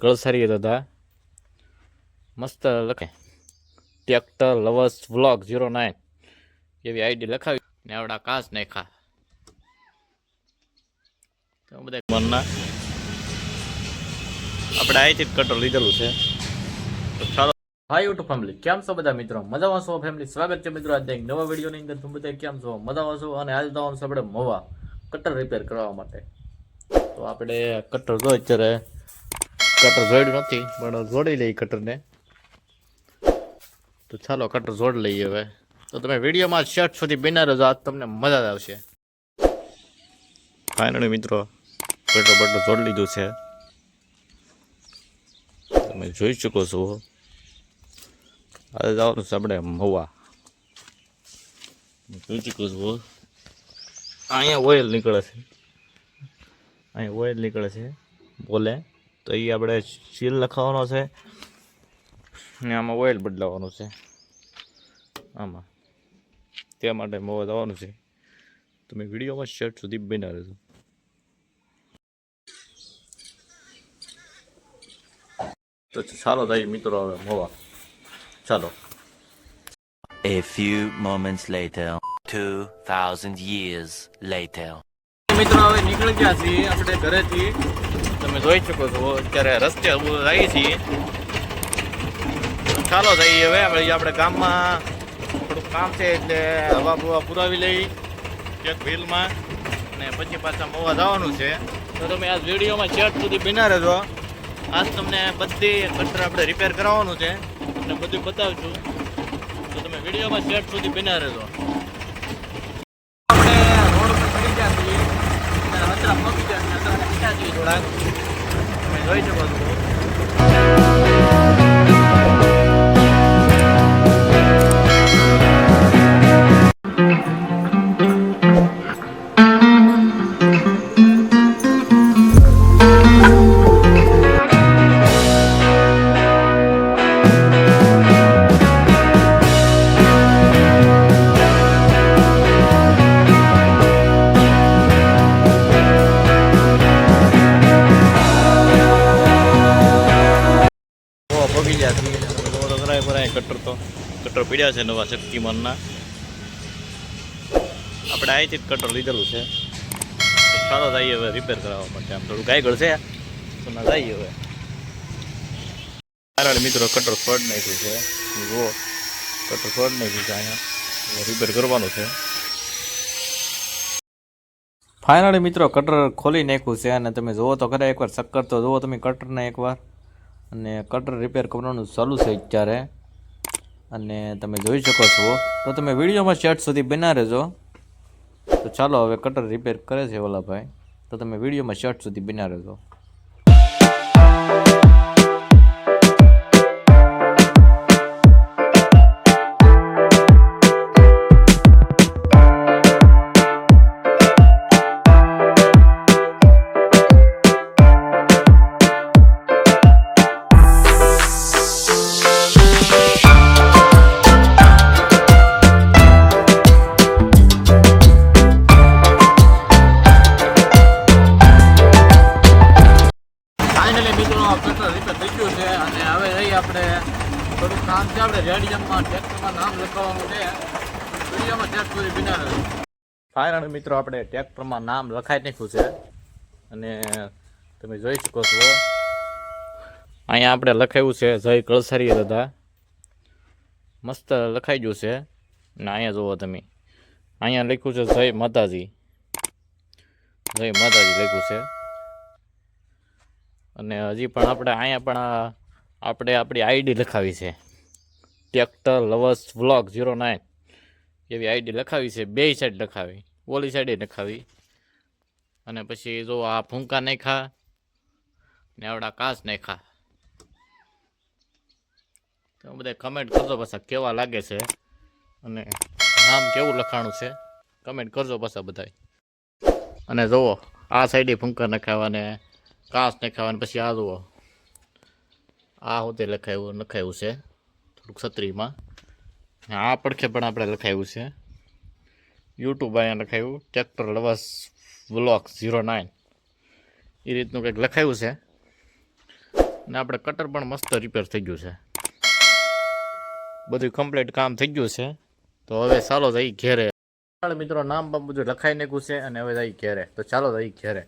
કળસારી દાદા. મસ્ત લખે tractor lovers vlog zero nine એવી આઈડી લખાવી ને આવડા કાચ નાખા બધા મનના. આપણે અહીંથી કટર લીધેલું છે. તો ચાલો. હાય યુટ્યુબ ફેમિલી કેમ છો બધા મિત્રો? મજામાં છો ફેમિલી સ્વાગત છે મિત્રો આજે એક નવા વિડીયોની અંદર. તમે બધા કેમ છો? મજામાં છો? અને આજે તમારું આપણે મવા કટર રિપેર કરવા માટે. તો આપણે કટર જો અત્યારે કટર જોડ્યું નથી, પણ જોડી લઈએ કટરને તો ચાલો કટર જોડ લઈએ હવે. તો તમે વિડીયોમાં શર્ટ સુધી બિના આજ તમને મજા જ આવશે. ફાઇનલી મિત્રો કટર બટર જોડ લીધું છે. તમે જોઈ શકો છો. આજે જવાનું છે આપણે મવા જોઈ શકો છો. અહીંયા ઓઇલ નીકળે છે. અહીંયા ઓઇલ નીકળે છે. બોલે. તો એ આપણે સીલ લખાવવાનો છે. ને આમાં ઓઇલ બદલાવવાનું છે. આમાં. તે માટે મોવા આવવાનું છે. તમે વિડીયોમાં શર્ટ સુધી બના રહેજો. તો ચાલો થાય મિત્રો હવે મોવા. ચાલો. A few moments later, 2,000 years later. મિત્રો હવે નીકળી ગયા છીએ આપણે ઘરેથી. તમે જોઈ શકો છો, અત્યારે રસ્તે આવી છીએ. ચાલો જઈએ હવે આપણે ગામમાં થોડુંક કામ છે એટલે હવા બવા પુરાવી લઈ એક વ્હીલમાં, અને પછી પાછા મોવા જવાનું છે. તો તમે આ વિડીયોમાં ચેટ સુધી બિના રહેજો. આજ તમને બધી કટર આપણે રિપેર કરાવવાનું છે, અને બધું બતાવશું. તો તમે વિડીયોમાં ચેટ સુધી બિના રહેજો આપણે રોડ ઉપર ચડી ગયા છીએ ગયા છીએ અત્યારે પીછા છીએ થોડાક તમે જોઈ શકો છો. કટર તો. કટર પીડ્યા છે નવા શક્તિમાનના આપણે અહીંથી જ કટર લીધેલું છે. સારો જઈએ હવે રિપેર કરાવવા માટે આમ થોડું ગાયગળ છે. તો ના જઈએ હવે. કારણ મિત્રો કટર ફોડ નાખ્યું છે. જુઓ કટર ફોડ નાખ્યું છે અહીંયા. રિપેર કરવાનું છે. ફાઇનલી મિત્રો કટર ખોલી નાખ્યું છે અને તમે જુઓ તો ખરા એકવાર ચક્કર તો જુઓ તમે કટરને એકવાર. અને કટર રિપેર કરવાનું ચાલુ છે અત્યારે. અને તમે જોઈ શકો છો. તો તમે વિડીયોમાં શર્ટ સુધી બના રહેજો. તો ચાલો હવે કટર રિપેર કરે છે ઓલા ભાઈ તો તમે વિડીયોમાં શર્ટ સુધી બના રહેજો. ટ્રેક્ટરમાં નામ લખાવવાનું મિત્રો, આપણે ટ્રેક્ટરમાં નામ લખાઈ નાખ્યું છે. અને તમે જોઈ શકો છો. અહીંયા આપણે લખાયું છે, જય કળસારી દાદા. મસ્ત લખાઈ ગયું છે. ને અહીંયા જુઓ તમે. અહીંયા લખ્યું છે, જય માતાજી. જય માતાજી લખ્યું છે. અને હજી પણ આપણે, અહીંયા પણ આપણે આપણી આઈડી લખાવી છે. Tractor lovers vlog zero nine એવી આઈડી લખાવી છે, બે સાઈડ લખાવી, ઓલી સાઈડે લખાવી. અને પછી જો આ ફૂંકા નાખ્યા ને આવડા કાચ નાખ્યા. તો બધા કમેન્ટ કરજો પાછા કેવા લાગે છે અને નામ કેવું લખાણું છે. કમેન્ટ કરજો પાછા બધા અને જુઓ, આ સાઈડે ફૂંકા નખાવાને કાચ નખાવાનું પછી આ જુઓ. આ હોતે લખાયું લખાયું છે. થોડુંક છત્રીમાં આ પડખે પણ આપણે લખાયું છે. યુટ્યુબ અહીંયા લખાયું tractor lovers vlog zero nine એ રીતનું કંઈક લખાયું છે. ને આપણે કટર પણ મસ્ત રિપેર થઈ ગયું છે. બધું કમ્પ્લીટ કામ થઈ ગયું છે. તો હવે ચાલો જઈ ઘેરે. મિત્રો, નામ પણ બધું લખાઈ નાખ્યું છે અને હવે જઈ ઘેરે. તો ચાલો જઈ ઘેરે.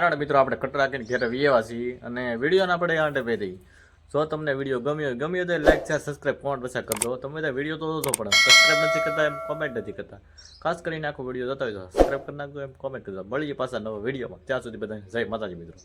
કારણ મિત્રો, આપણે કટરા રાખીને ઘેરે વિયેવા છીએ અને વિડીયોને આપણે આંટે પહેરી જો તમને વીડિયો ગમ્યો ગમ્યો તો લાઈક છે સબસ્ક્રાઈબ કોમેન્ટ પછી કરજો. તમે તો વીડિયો તો જોશો, પણ સબસ્ક્રાઈબ નથી કરતા, એમ કોમેન્ટ નથી કરતા. ખાસ કરીને આખો વીડિયો જોતા હોય તો સબસ્ક્રાઈબ કરી નાખજો, એમ કોમેન્ટ કરજો. મળીએ પાછા નવો વિડીયોમાં. ત્યાં સુધી બધા જય માતાજી મિત્રો.